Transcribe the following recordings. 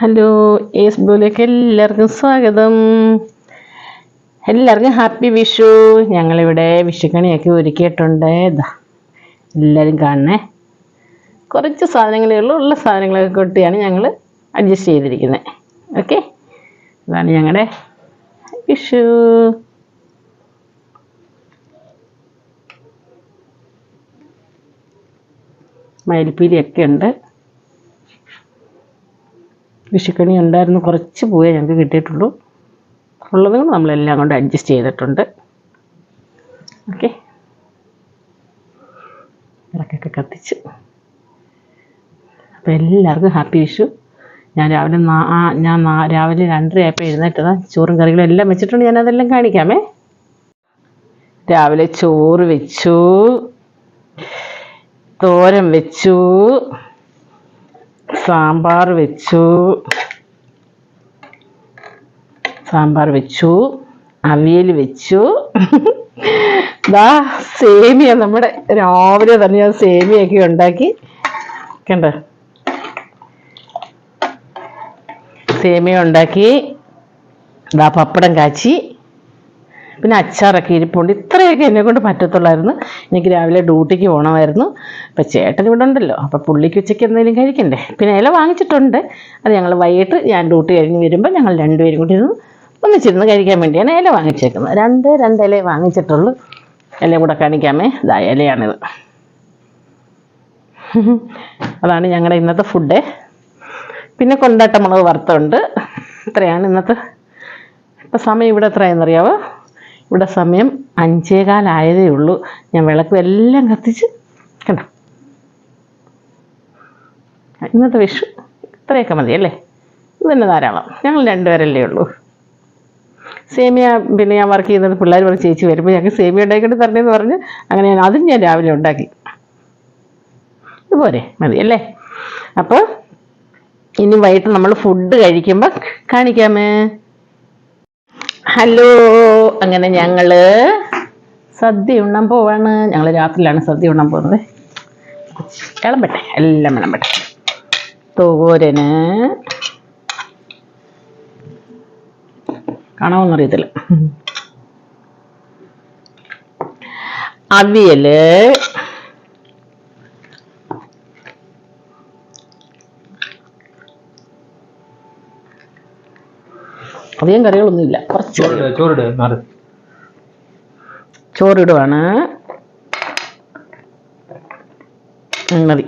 Hello S ബോലേക്ക് എല്ലാവർക്കും സ്വാഗതം. എല്ലാവർക്കും ഹാപ്പി വിഷു. ഞങ്ങളിവിടെ വിഷുക്കണിയൊക്കെ ഒരുക്കിയിട്ടുണ്ട്. ഇതാ എല്ലാവരും കാണണേ. കുറച്ച് സാധനങ്ങളേ ഉള്ളൂ. ഉള്ള സാധനങ്ങളൊക്കെ കൊട്ടിയാണ് ഞങ്ങൾ അഡ്ജസ്റ്റ് ചെയ്തിരിക്കുന്നത്. ഓക്കെ ഇതാണ് ഞങ്ങളുടെ വിഷു. മയിൽപ്പീലിയൊക്കെ ഉണ്ട്. വിഷുക്കണി ഉണ്ടായിരുന്നു. കുറച്ച് പോയേ ഞങ്ങൾക്ക് കിട്ടിയിട്ടുള്ളൂ. ഉള്ളത് നമ്മളെല്ലാം കൊണ്ട് അഡ്ജസ്റ്റ് ചെയ്തിട്ടുണ്ട്. ഓക്കെ വിളക്കൊക്കെ കത്തിച്ച്. അപ്പോൾ എല്ലാവർക്കും ഹാപ്പി വിഷു. ഞാൻ രാവിലെ നാ ഞാൻ രാവിലെ രണ്ടര ആയപ്പോൾ എഴുന്നേറ്റതാ. ചോറും കറികളും എല്ലാം വെച്ചിട്ടുണ്ട്. ഞാൻ അതെല്ലാം കാണിക്കാമേ. രാവിലെ ചോറ് വെച്ചു. തോരൻ വെച്ചു. സാമ്പാർ വെച്ചു. സാമ്പാർ വെച്ചു. അവിയൽ വെച്ചു. ദാ സേമിയ നമ്മുടെ രാവിലെ തന്നെ ഞാൻ സേമിയൊക്കെ ഉണ്ടാക്കി കണ്ട? സേമിയ ഉണ്ടാക്കി. ദാ പപ്പടം കാച്ചി. പിന്നെ അച്ചാറൊക്കെ ഇരിപ്പുണ്ട്. ഇത്രയൊക്കെ എന്നെ കൊണ്ട് പറ്റത്തുള്ളായിരുന്നു. എനിക്ക് രാവിലെ ഡ്യൂട്ടിക്ക് പോകണമായിരുന്നു അപ്പം ചേട്ടൻ ഇവിടെ ഉണ്ടല്ലോ. അപ്പം പുള്ളിക്ക് ഉച്ചയ്ക്ക് എന്തെങ്കിലും കഴിക്കണ്ടേ? പിന്നെ ഇല വാങ്ങിച്ചിട്ടുണ്ട്. അത് ഞങ്ങൾ വൈകിട്ട് ഞാൻ ഡ്യൂട്ടി കഴിഞ്ഞ് വരുമ്പോൾ ഞങ്ങൾ രണ്ടുപേരും കൂടി ഇരുന്ന് ഒന്നിച്ചിരുന്ന് കഴിക്കാൻ വേണ്ടിയാണ് ഇല വാങ്ങിച്ചേക്കുന്നത്. രണ്ട് രണ്ട് ഇല വാങ്ങിച്ചിട്ടുള്ളൂ. ഇല കൂടെ കാണിക്കാമേ. ഇതാ ഇലയാണിത്. അതാണ് ഞങ്ങളുടെ ഇന്നത്തെ ഫുഡ്. പിന്നെ കൊണ്ടാട്ട മുളക് വറുത്തുണ്ട്. ഇത്രയാണ് ഇന്നത്തെ. ഇപ്പം സമയം ഇവിടെ എത്രയാണെന്നറിയാവോ? ഇവിടെ സമയം അഞ്ചേകാലായതേ ഉള്ളൂ. ഞാൻ വിളക്കും എല്ലാം കത്തിച്ച് കണ്ടോ? ഇന്നത്തെ വിഷു ഇത്രയൊക്കെ മതി അല്ലേ? ഇത് തന്നെ ധാരാളം. ഞങ്ങൾ രണ്ടുപേരല്ലേ ഉള്ളൂ. സേമിയ പിന്നെ ഞാൻ വർക്ക് ചെയ്യുന്നത് പിള്ളേർ പറഞ്ഞ് ചേച്ചി വരുമ്പോൾ ഞങ്ങൾക്ക് സേമിയ ഉണ്ടാക്കിയിട്ട് തരണേന്ന് പറഞ്ഞ് അങ്ങനെ ഞാൻ അതും ഞാൻ രാവിലെ ഉണ്ടാക്കി. ഇതുപോലെ മതി അല്ലേ? അപ്പോൾ ഇനി വൈകിട്ട് നമ്മൾ ഫുഡ് കഴിക്കുമ്പോൾ കാണിക്കാമേ. ഹലോ അങ്ങനെ ഞങ്ങൾ സദ്യ ഉണ്ണാൻ പോവാണ്. ഞങ്ങൾ രാത്രിയിലാണ് സദ്യ ഉണ്ണാൻ പോകുന്നത്. വിളമ്പട്ടെ എല്ലാം വിളമ്പട്ടെ. തോരന്. കാണാമെന്നറിയത്തില്ല അവിയൽ. അധികം കറികളൊന്നുമില്ല. കുറച്ച് ചോറിട് ചോറിട് മാറ് ചോറിടുവാണ്. മതി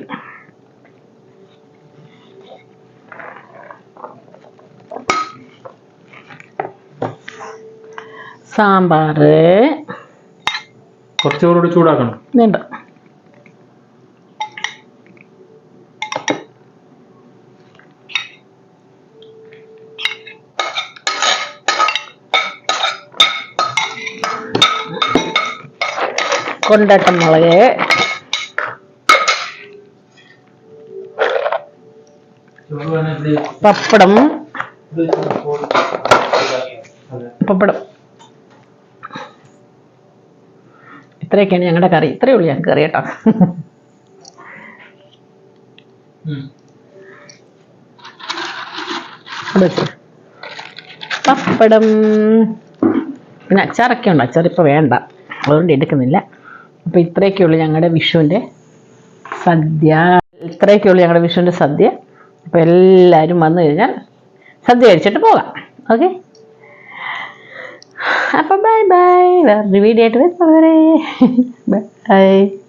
സാമ്പാറ്. കുറച്ചുകൂടെ ചൂടാക്കണം. വേണ്ട. കൊണ്ടാട്ടം മുളക് പപ്പടം. പപ്പടം. ഇത്രയൊക്കെയാണ് ഞങ്ങളുടെ കറി. ഇത്രയേ ഉള്ളൂ ഞങ്ങൾക്ക് കറി കേട്ടോ. പപ്പടം. പിന്നെ അച്ചാറൊക്കെ ഉണ്ട്? അച്ചാർ ഇപ്പോൾ വേണ്ട. അതുകൊണ്ട് എടുക്കുന്നില്ല. അപ്പോൾ ഇത്രയൊക്കെ ഉള്ളൂ ഞങ്ങളുടെ വിഷുവിന്റെ സദ്യ. ഇത്രയൊക്കെ ഉള്ളൂ ഞങ്ങളുടെ വിഷുവിന്റെ സദ്യ. അപ്പോൾ എല്ലാവരും വന്നു കഴിഞ്ഞാൽ സദ്യ കഴിച്ചിട്ട് പോകാം. ഓക്കെ അപ്പോൾ ബൈ ബൈ വേറൊരു വീഡിയോ ആയിട്ട് വരുന്നവരെ. ബൈ